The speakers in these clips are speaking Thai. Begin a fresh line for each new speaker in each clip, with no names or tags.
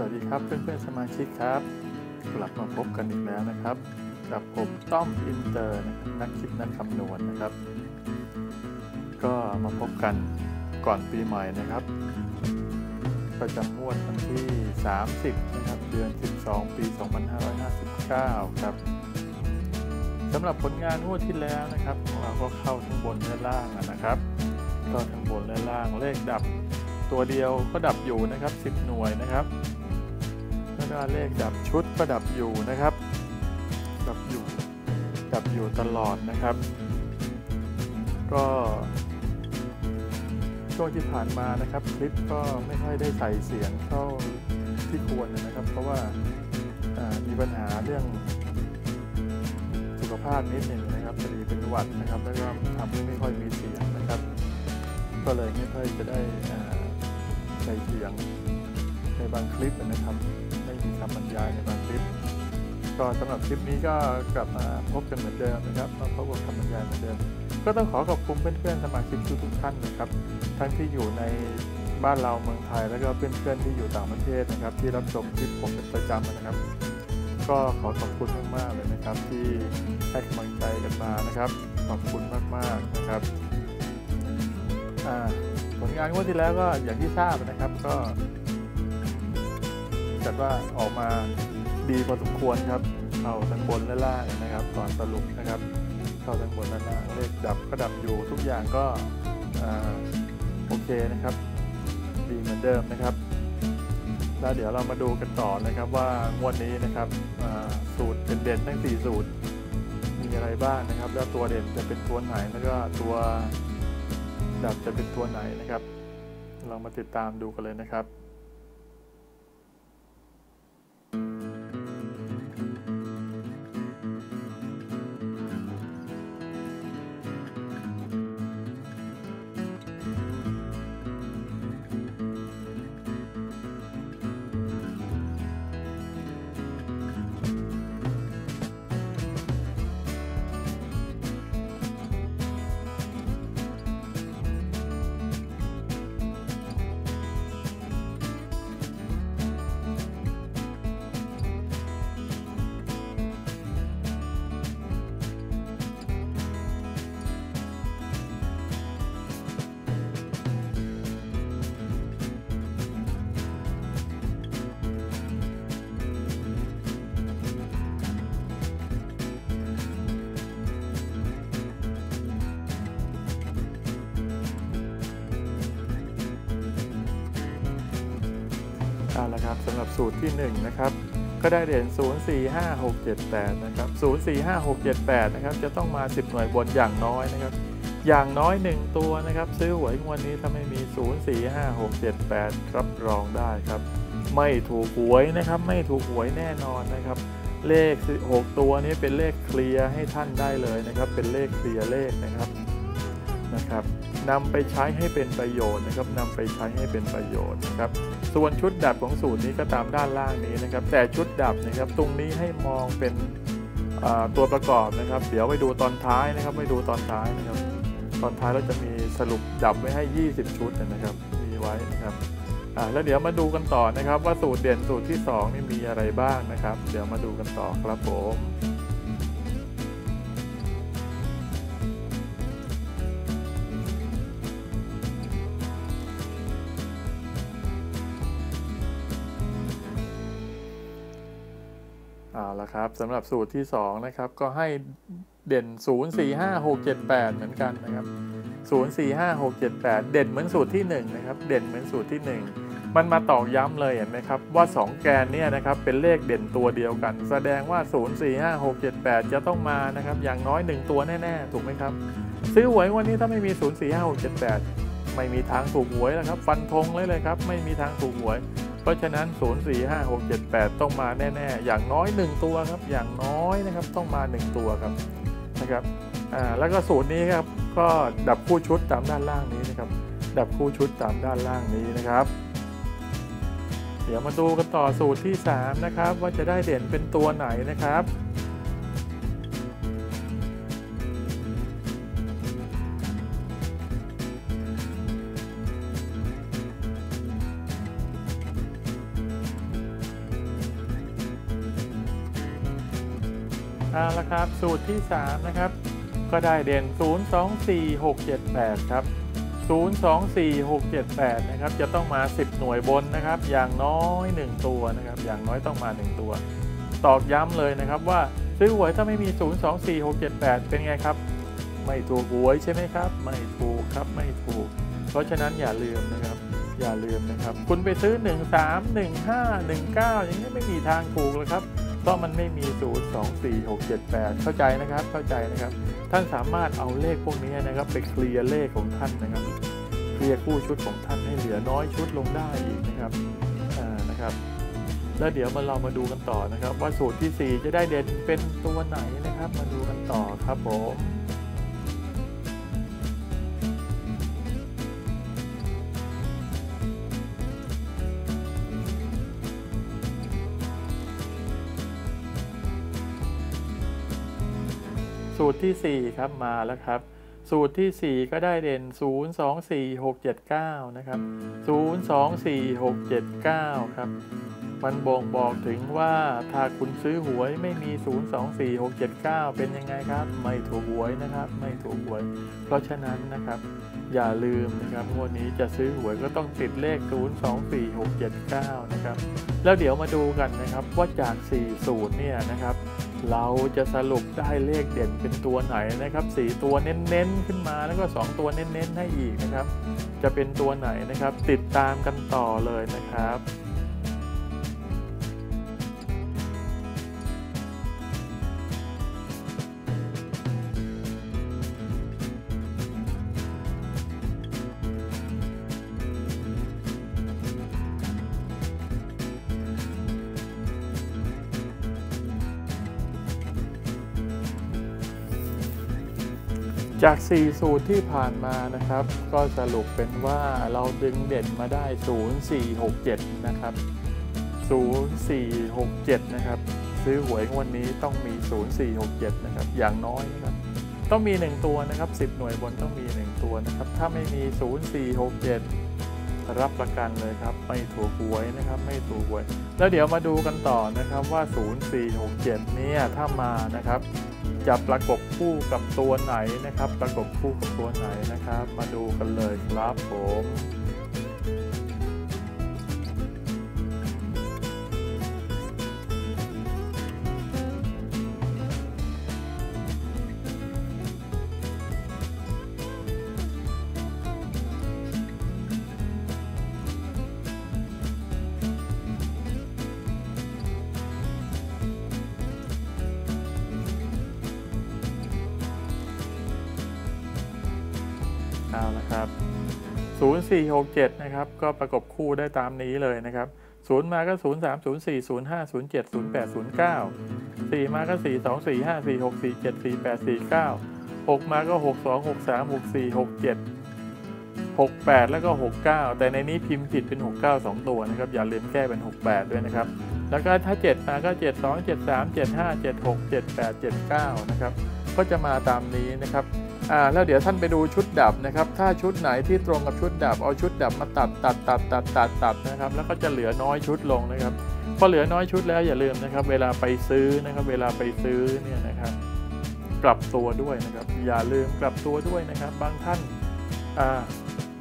สวัสดีครับเพื่อนๆสมาชิกครับ กลับมาพบกันอีกแล้วนะครับ กับผมต้อมอินเตอร์นะครับนักคิดนักคำนวณนะครับ ก็มาพบกันก่อนปีใหม่นะครับ ประจำงวดวันที่ 30 นะครับ เดือน 12 ปี 2559 ครับสำหรับผลงานงวดที่แล้วนะครับเราก็เข้าทั้งบนและล่างนะครับเข้าทั้งบนและล่างเลขดับตัวเดียวก็ดับอยู่นะครับ 10 หน่วยนะครับ ก็เลขดับชุดก็ดับอยู่นะครับ ดับอยู่ ดับอยู่ตลอดนะครับ ก็ช่วงที่ผ่านมานะครับ คลิปก็ไม่ค่อยได้ใส่เสียงเข้าที่ควรนะครับ เพราะว่ามีปัญหาเรื่องสุขภาพนิดหนึ่งนะครับพอดีเป็นหวัดนะครับ แล้วก็ทำให้ไม่ค่อยมีเสียงนะครับ ก็เลยไม่ค่อยจะได้ใส่เสียงในบางคลิปนะครับ คำบรรยายในบางคลิป ก็สำหรับคลิปนี้ก็กลับมาพบกันเหมือนเดิมนะครับมาพบกับคำบรรยายเหมือนเดิม ก็ต้องขอขอบคุณเพื่อนๆสมาชิกทุกท่านนะครับทั้งที่อยู่ในบ้านเราเมืองไทย แล้วก็เพื่อนๆที่อยู่ต่างประเทศนะครับ ที่รับชมคลิปผมเป็นประจำนะครับ ก็ขอขอบคุณมากๆเลยนะครับ ที่ให้กำลังใจกันมานะครับ ขอบคุณมากๆนะครับผลงานงวดที่แล้วก็อย่างที่ทราบนะครับ ก็ จัดว่าออกมาดีพอสมควรครับ เข้าทั้งบนและล่างนะครับก่อนสรุปนะครับ เข้าทั้งบนและล่างเลขดับก็ดับอยู่ทุกอย่างก็โอเคนะครับ ดีเหมือนเดิมนะครับ แล้วเดี๋ยวเรามาดูกันต่อนะครับว่างวดนี้นะครับสูตรเด่นๆทั้ง 4 สูตร มีอะไรบ้างนะครับ แล้วตัวเด่นจะเป็นตัวไหนแล้วก็ตัวดับจะเป็นตัวไหนนะครับ เรามาติดตามดูกันเลยนะครับ เอาละครับสำหรับสูตรที่1นะครับก็ได้เหรียญ0 4 5 6 7 8นะครับ0 4 5 6 7 8นะครับจะต้องมา 10 หน่วยบนอย่างน้อยนะครับ อย่างน้อย 1 ตัวนะครับ ซื้อหวยงวดนี้ถ้าไม่มี 0 4 5 6 7 8 รับรองได้ครับ ไม่ถูกหวยนะครับไม่ถูกหวยแน่นอนนะครับเลข 6 ตัวนี้เป็นเลขเคลียร์ให้ท่านได้เลยนะครับ เป็นเลขเคลียร์เลขนะครับนะครับ นำไปใช้ให้เป็นประโยชน์นะครับนำไปใช้ให้เป็นประโยชน์นะครับ ส่วนชุดดับของสูตรนี้ก็ตามด้านล่างนี้นะครับ แต่ชุดดับนะครับตรงนี้ให้มองเป็นตัวประกอบนะครับ เดี๋ยวไปดูตอนท้ายนะครับไปดูตอนท้ายนะครับ ตอนท้ายเราจะมีสรุปดับไว้ให้ 20 ชุดนะครับ มีไว้นะครับแล้วเดี๋ยวมาดูกันต่อนะครับ ว่าสูตรเด่นสูตรที่ 2 นี่มีอะไรบ้างนะครับ เดี๋ยวมาดูกันต่อครับผม เอาละครับสำหรับสูตรที่ 2 นะครับ ก็ให้เด่น 0 4 5 6 7 8 เหมือนกันนะครับ 0 4 5 6 7 8 เด่นเหมือนสูตรที่ 1 นะครับ เด่นเหมือนสูตรที่ 1 มันมาตอกย้ำเลยเห็นไหมครับว่า 2 แกนเนี่ยนะครับเป็นเลขเด่นตัวเดียวกัน แสดงว่า 0 4 5 6 7 8 จะต้องมานะครับอย่างน้อย 1 ตัวแน่ๆ ถูกไหมครับ ซื้อหวยวันนี้ถ้าไม่มี 0 4 5 6 7 8 ไม่มีทางถูกหวยแล้วครับ ฟันธงเลยเลยครับ ไม่มีทางถูกหวย ราะฉะนั้น 0 4 5 6 7 8 ต้องมาแน่ๆ อย่างน้อย 1 ตัวครับ อย่างน้อยนะครับต้องมา 1 ตัวครับนะครับอ่าแล้วก็สูตรนี้ครับก็ดับคู่ชุดตามด้านล่างนี้นะครับ ดับคู่ชุดตามด้านล่างนี้นะครับ เดี๋ยวมาดูกันต่อสูตรที่ 3 นะครับ ว่าจะได้เด่นเป็นตัวไหนนะครับ เอาละครับ สูตรที่ 3 นะครับ ก็ได้เด่น 024678 ครับ 024678 นะครับ จะต้องมา 10 หน่วยบนนะครับ อย่างน้อย 1 ตัวนะครับ อย่างน้อยต้องมา 1 ตัว ตอกย้ำเลยนะครับว่าซื้อหวยถ้าไม่มี 024678 เป็นไงครับ ไม่ถูกหวยใช่ไหมครับ ไม่ถูกครับ ไม่ถูก เพราะฉะนั้นอย่าลืมนะครับ อย่าลืมนะครับ คุณไปซื้อ 1 3 1 5 1 9 อย่างนี้ไม่มีทางถูกเลยครับ เพราะมันไม่มี 0 2 4 6 7 8 เข้าใจนะครับ เข้าใจนะครับ ท่านสามารถเอาเลขพวกนี้นะครับ ไปเคลียร์เลขของท่านนะครับ เคลียร์คู่ชุดของท่านให้เหลือน้อยชุดลงได้อีกนะครับอ่านะครับ แล้วเดี๋ยวมาเรามาดูกันต่อนะครับ ว่าสูตรที่ 4 จะได้เด่นเป็นตัวไหนนะครับ มาดูกันต่อครับผม สูตรที่ 4 ครับมาแล้วครับ สูตรที่ 4 ก็ได้เด่น 0 2 4 6 7 9 นะครับ 0 2 4 6 7 9 ครับ มันบ่งบอกถึงว่าถ้าคุณซื้อหวยไม่มี 0 2 4 6 7 9 เป็นยังไงครับ ไม่ถูกหวยนะครับ ไม่ถูกหวย เพราะฉะนั้นนะครับ อย่าลืมนะครับงวดนี้จะซื้อหวยก็ต้องติดเลข 0 2 4 6 7 9 นะครับ แล้วเดี๋ยวมาดูกันนะครับว่าจาก 4 สูตรเนี่ยนะครับ เราจะสรุปได้เลขเด่นเป็นตัวไหนนะครับ 4 ตัวเน้นๆขึ้นมาแล้วก็ 2 ตัวเน้นๆให้อีกนะครับ จะเป็นตัวไหนนะครับ ติดตามกันต่อเลยนะครับ จาก 4 สูตรที่ผ่านมานะครับ ก็สรุปเป็นว่าเราดึงเด่นมาได้ 0467 นะครับ 0467 นะครับ ซื้อหวยงวดนี้ต้องมี 0467 นะครับ อย่างน้อยนะครับ ต้องมี 1 ตัวนะครับ 10 หน่วยบนต้องมี 1 ตัวนะครับ ถ้าไม่มี 0467 รับประกันเลยครับ ไม่ถูกหวยนะครับ ไม่ถูกหวย แล้วเดี๋ยวมาดูกันต่อนะครับว่า 0467 เนี่ยถ้ามานะครับ จะประกบคู่กับตัวไหนนะครับ ประกบคู่กับตัวไหนนะครับ มาดูกันเลยครับผม เอาละครับ 0467 นะครับ ก็ประกบคู่ได้ตามนี้เลยนะครับ 0 มาก็ 0 3 0 4 0 5 0 7 0 8 0 9 4 มาก็ 4 2 4 5 4 6 4 7 4 8 4 9 6 มาก็ 6 2 6 3 6 4 6 7 6 8 แล้วก็ 69 แต่ในนี้พิมพ์ผิดเป็น 69 2 ตัวนะครับ อย่าลืมแก้เป็น 68 ด้วยนะครับ แล้วก็ถ้า 7 มาก็ 7 2 7 3 7 5 7 6 7 8 7 9 นะครับ ก็จะมาตามนี้นะครับ อ่าแล้วเดี๋ยวท่านไปดูชุดดับนะครับ ถ้าชุดไหนที่ตรงกับชุดดับ เอาชุดดับมาตัดตัดตัดตัดตัดตัดนะครับ แล้วก็จะเหลือน้อยชุดลงนะครับ พอเหลือน้อยชุดแล้วอย่าลืมนะครับ เวลาไปซื้อนะครับ เวลาไปซื้อเนี่ยนะครับ กลับตัวด้วยนะครับ อย่าลืมกลับตัวด้วยนะครับ บางท่านอ่า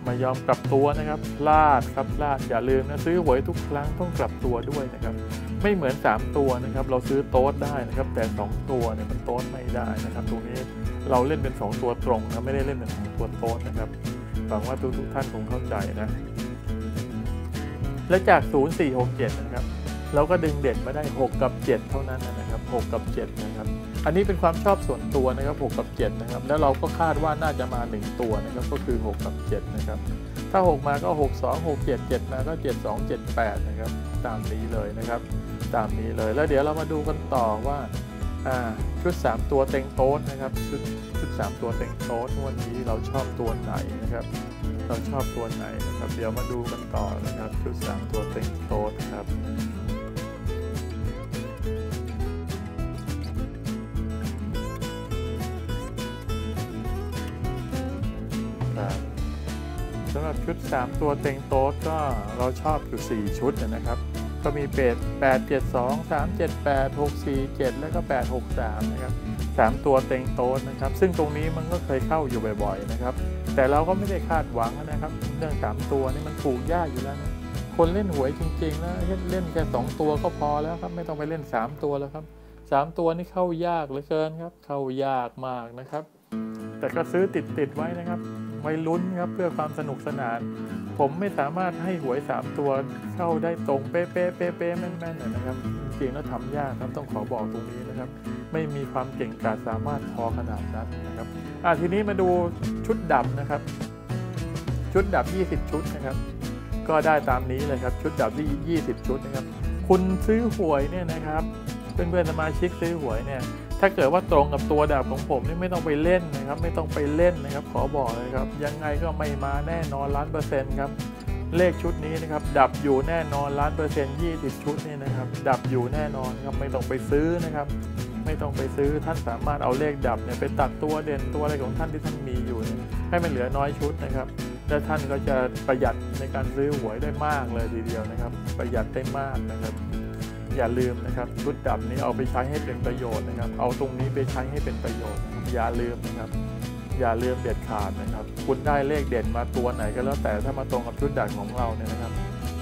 ไม่ยอมกลับตัวนะครับ พลาดครับพลาดอย่าลืมนะซื้อหวยทุกครั้งต้องกลับตัวด้วยนะครับ ไม่เหมือน 3 ตัวนะครับ เราซื้อโต๊ดได้นะครับ แต่ 2 ตัวเนี่ยมันโต๊ดไม่ได้นะครับ ตรงนี้ เราเล่นเป็น 2 ตัวตรงนะไม่ได้เล่นเป็น2ตัวโต๊ดนะครับหวังว่าทุกทุกท่านคงเข้าใจนะและจาก 0467 นะครับ เราก็ดึงเด่นมาได้ 6 กับ 7 เท่านั้นนะครับ 6 กับ 7 นะครับ อันนี้เป็นความชอบส่วนตัวนะครับ 6 กับ 7 นะครับ แล้วเราก็คาดว่าน่าจะมา 1 ตัวนะครับ ก็คือ 6 กับ 7 นะครับ ถ้า 6 มาก็ 6 2 6 7 7 มาก็ 7 2 7 8 นะครับ ตามนี้เลยนะครับ ตามนี้เลย แล้วเดี๋ยวเรามาดูกันต่อว่า ชุด 3 ตัวเต็งโต๊ดนะครับชุดชุด 3 ตัวเต็งโต๊ดวันนี้เราชอบตัวไหนนะครับ เราชอบตัวไหนนะครับ เดี๋ยวมาดูกันต่อนะครับชุด 3 ตัวเต็งโต๊ดครับสำหรับชุด 3 ตัวเต็งโต๊ดก็เราชอบอยู่ 4 ชุดนะครับ ก็มีเป็ด872 378 647 แล้วก็ 863 นะครับ 3 ตัวเต็งโต๊ดนะครับ ซึ่งตรงนี้มันก็เคยเข้าอยู่บ่อยๆนะครับ แต่เราก็ไม่ได้คาดหวังนะครับ เรื่อง 3 ตัวนี่มันถูกยากอยู่แล้วนะ คนเล่นหวยจริงๆแล้วเล่นแค่ 2 ตัวก็พอแล้วครับ ไม่ต้องไปเล่น 3 ตัวแล้วครับ 3 ตัวนี่เข้ายากเหลือเกินครับ เข้ายากมากนะครับ แต่ก็ซื้อติดๆไว้นะครับ ไว้ลุ้นครับเพื่อความสนุกสนาน ผมไม่สามารถให้หวย 3 ตัวเข้าได้ตรงเป๊ะๆเป๊ะๆแม่นๆนะครับ จริงแล้วทำยากครับต้องขอบอกตรงนี้นะครับ ไม่มีความเก่งกาจสามารถพอขนาดนั้นนะครับอะทีนี้มาดูชุดดับนะครับ ชุดดับ 20 ชุดนะครับ ก็ได้ตามนี้เลยครับ ชุดดับที่20 ชุดนะครับ คุณซื้อหวยเนี่ยนะครับเพื่อนๆสมาชิกซื้อหวยเนี่ย ถ้าเกิดว่าตรงกับตัวดับของผมนี่ไม่ต้องไปเล่นนะครับ ไม่ต้องไปเล่นนะครับ ขอบอกเลยครับ ยังไงก็ไม่มาแน่นอนล้านเปอร์เซ็นต์ครับเลขชุดนี้นะครับ ดับอยู่แน่นอนล้านเปอร์เซ็นต์ยี่สิบชุดนี่นะครับ ดับอยู่แน่นอนครับไม่ต้องไปซื้อนะครับ ไม่ต้องไปซื้อท่านสามารถเอาเลขดับเนี่ยไปตัดตัวเด่นตัวอะไรของท่านที่ท่านมีอยู่ ให้มันเหลือน้อยชุดนะครับและท่านก็จะประหยัดในการซื้อหวยได้มากเลยทีเดียวนะครับ ประหยัดได้มากนะครับ อย่าลืมนะครับชุดดับนี้เอาไปใช้ให้เป็นประโยชน์นะครับ เอาตรงนี้ไปใช้ให้เป็นประโยชน์ อย่าลืมนะครับ อย่าลืมเด็ดขาดนะครับ คุณได้เลขเด่นมาตัวไหนก็แล้วแต่ถ้ามาตรงกับชุดดักของเราเนี่ยนะครับ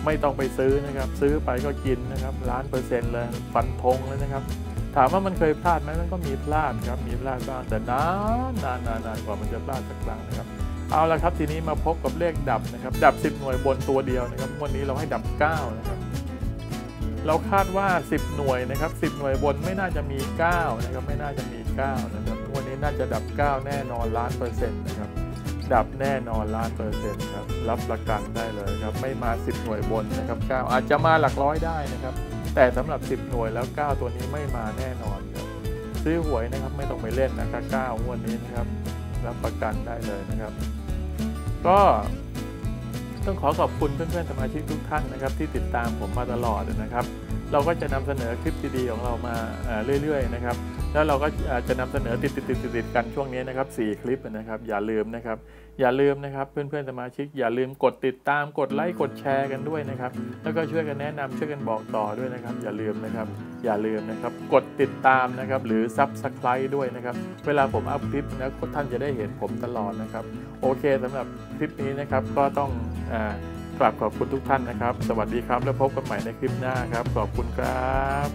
ไม่ต้องไปซื้อนะครับ ซื้อไปก็กินนะครับล้านเปอร์เซ็นต์เลยฟันธงเลยนะครับ ถามว่ามันเคยพลาดไหมมันก็มีพลาดครับมีพลาดบ้างแต่นานนานนานนานกว่ามันจะพลาดสักครั้งนะครับเอาละครับทีนี้มาพบกับเลขดับนะครับ ดับ 10 หน่วยบนตัวเดียวนะครับ วันนี้เราให้ดับ 9 นะครับ เราคาดว่า 10 หน่วยนะครับ10 หน่วยบนไม่น่าจะมี 9 นะครับ ไม่น่าจะมี 9 นะครับวันนี้น่าจะดับ 9 แน่นอนล้านเปอร์เซ็นต์นะครับ ดับแน่นอนล้านเปอร์เซ็นต์ครับ รับประกันได้เลยครับ ไม่มา 10 หน่วยบนนะครับ 9 อาจจะมาหลักร้อยได้นะครับ แต่สำหรับ 10 หน่วยแล้ว 9 ตัวนี้ไม่มาแน่นอนครับ ซื้อหวยนะครับไม่ต้องไปเล่นนะครับ9งวดนี้นะครับ รับประกันได้เลยนะครับ ก็ ต้องขอขอบคุณเพื่อนๆสมาชิกทุกท่านนะครับที่ติดตามผมมาตลอดนะครับ เราก็จะนำเสนอคลิปดีๆของเรามาเรื่อยๆนะครับแล้วเราก็จะนำเสนอติดๆๆกันช่วงนี้นะครับ4คลิปนะครับ อย่าลืมนะครับ อย่าลืมนะครับ เพื่อนๆสมาชิก อย่าลืมกดติดตามกดไลค์กดแชร์กันด้วยนะครับ แล้วก็ช่วยกันแนะนำช่วยกันบอกต่อด้วยนะครับ อย่าลืมนะครับ อย่าลืมนะครับ กดติดตามนะครับ หรือ Subscribe ด้วยนะครับ เวลาผมอัพคลิปนะท่านจะได้เห็นผมตลอดนะครับ โอเคสำหรับคลิปนี้นะครับก็ต้องอา กราบขอบคุณทุกท่านนะครับ สวัสดีครับ แล้วพบกันใหม่ในคลิปหน้าครับ ขอบคุณครับ